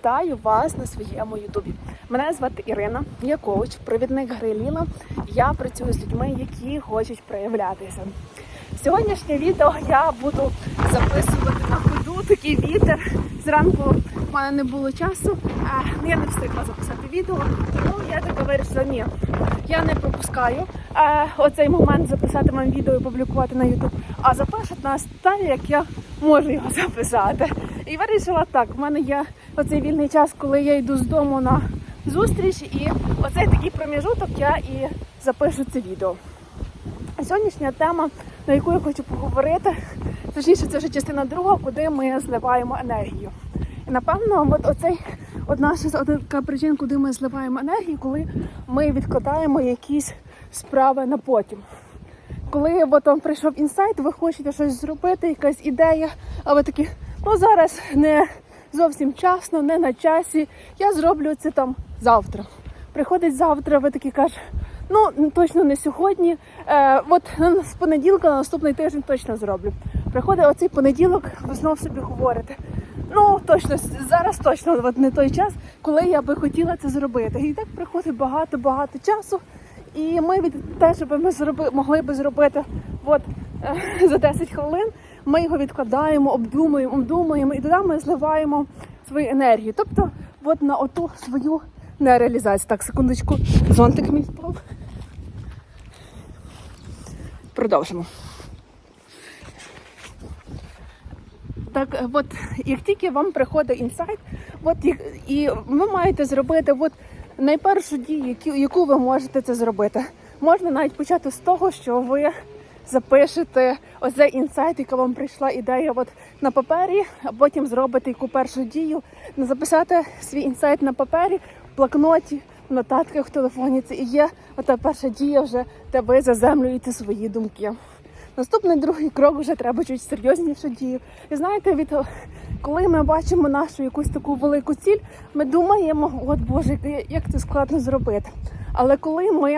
Вітаю вас на своєму ютубі. Мене звати Ірина, я коуч, провідник гри. Я працюю з людьми, які хочуть проявлятися. Сьогоднішнє відео я буду записувати на ходу такий вітер. Зранку в мене не було часу, а ну, я не встигла записати відео, тому я така вирішила, ні, я не пропускаю а, оцей момент записати вам відео і публікувати на Ютуб, а запишу на сталі, як я можу його записати. І вирішила так, в мене є оцей вільний час, коли я йду з дому на зустріч, і оцей такий проміжуток я і запишу це відео. Сьогоднішня тема, на яку я хочу поговорити, точніше, це вже частина друга, куди ми зливаємо енергію. І напевно, от оцей одна з така причин, куди ми зливаємо енергію, коли ми відкладаємо якісь справи на потім. Коли от вам прийшов інсайт, ви хочете щось зробити, якась ідея, а ви такі, ну зараз не зовсім часно, не на часі. Я зроблю це там завтра. Приходить завтра, ви такі кажете, ну точно не сьогодні. Е, от з понеділка на наступний тиждень точно зроблю. Приходить оцей понеділок, ви знов собі говорите. Ну точно зараз точно от не той час, коли я би хотіла це зробити. І так приходить багато-багато часу. І ми від те, щоб ми зроби, могли би зробити от, е, за 10 хвилин, ми його відкладаємо, обдумуємо, обдумуємо і туди ми зливаємо свою енергію. Тобто, от на оту свою нереалізацію. Так, секундочку, зонтик мій впав. Продовжимо. Так, от як тільки вам приходить інсайт, от і ви маєте зробити от найпершу дію, яку ви можете це зробити. Можна навіть почати з того, що ви запишете ось інсайт, яка вам прийшла ідея от на папері, а потім зробите яку першу дію, записати свій інсайт на папері, в блокноті, в нотатках в телефоні. Це і є ота перша дія, вже де ви заземлюєте свої думки. Наступний другий крок вже треба чуть серйознішу дію. І знаєте, від коли ми бачимо нашу якусь таку велику ціль, ми думаємо, от Боже, як це складно зробити. Але коли ми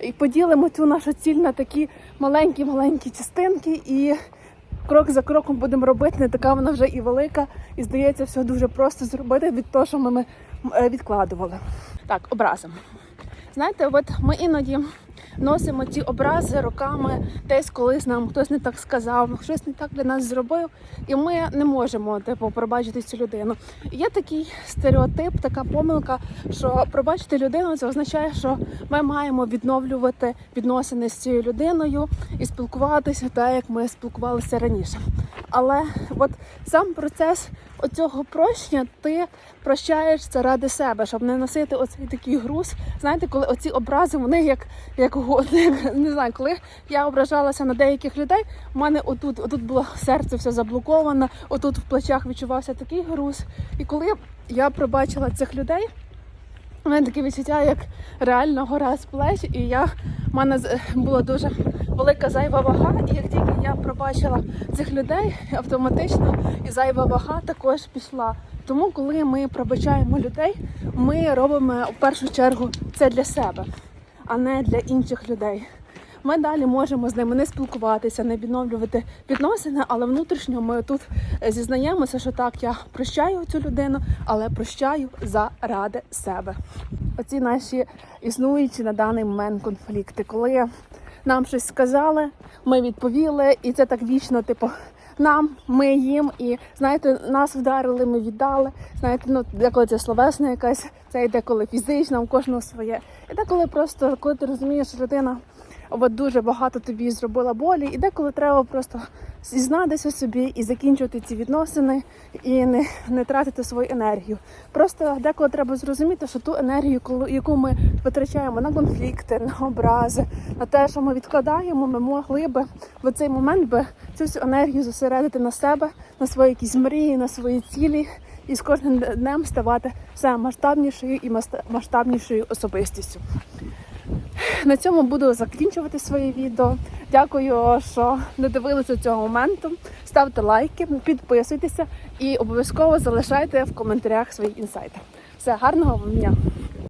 і поділимо цю нашу ціль на такі маленькі-маленькі частинки і крок за кроком будемо робити, не така вона вже і велика, і здається, все дуже просто зробити від того, що ми, е, відкладували. Так, образом. Знаєте, от ми іноді носимо ці образи роками, десь колись нам хтось не так сказав, щось не так для нас зробив, і ми не можемо типу пробачити цю людину. Є такий стереотип, така помилка, що пробачити людину це означає, що ми маємо відновлювати відносини з цією людиною і спілкуватися так, як ми спілкувалися раніше. Але от сам процес оцього прощення ти прощаєшся ради себе, щоб не носити оцей такий груз. Знаєте, коли оці образи, вони як, як, як не знаю, коли я ображалася на деяких людей, у мене отут, отут було серце все заблоковане, отут в плечах відчувався такий груз. І коли я пробачила цих людей, у мене таке відчуття, як реально гора з плеч, і я в мене була дуже велика зайва вага. І як тільки я пробачила цих людей, автоматично і зайва вага також пішла. Тому, коли ми пробачаємо людей, ми робимо в першу чергу це для себе, а не для інших людей. Ми далі можемо з ними не спілкуватися, не відновлювати відносини, але внутрішньо ми тут е, зізнаємося, що так, я прощаю цю людину, але прощаю заради себе. Оці наші існуючі на даний момент конфлікти, коли нам щось сказали, ми відповіли, і це так вічно, типу. Нам, ми їм, і знаєте, нас вдарили, ми віддали. Знаєте, ну деколи це словесна якась, це йде коли фізична, у кожного своє. І деколи просто, коли ти розумієш, що людина от дуже багато тобі зробила болі, і деколи треба просто зізнатися собі і закінчувати ці відносини і не, не тратити свою енергію. Просто деколи треба зрозуміти, що ту енергію, яку ми витрачаємо на конфлікти, на образи, на те, що ми відкладаємо, ми могли би в цей момент би цю всю енергію зосередити на себе, на свої якісь мрії, на свої цілі. І з кожним днем ставати все масштабнішою і масштабнішою особистістю. На цьому буду закінчувати своє відео. Дякую, що додивилися цього моменту. Ставте лайки, підписуйтеся і обов'язково залишайте в коментарях свої інсайти. Все, гарного вам дня!